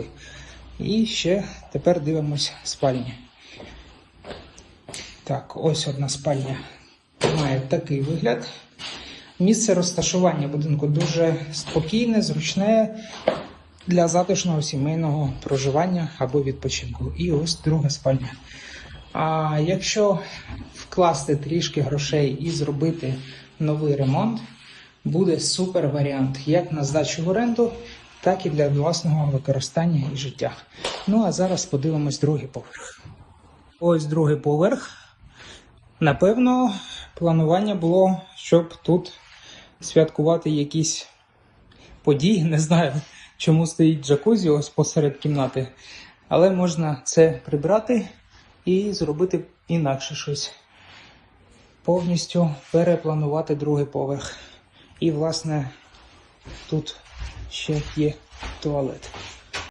пройшли. І ще тепер дивимось спальні. Так, ось одна спальня має такий вигляд. Місце розташування будинку дуже спокійне, зручне для затишного сімейного проживання або відпочинку. І ось друга спальня. А якщо вкласти трішки грошей і зробити новий ремонт, буде супер варіант як на здачу в оренду, так і для власного використання і життя. Ну а зараз подивимось другий поверх. Ось другий поверх. Напевно, планування було, щоб тут святкувати якісь події. Не знаю, чому стоїть джакузі ось посеред кімнати. Але можна це прибрати і зробити інакше щось. Повністю перепланувати другий поверх. І, власне, тут ще є туалет.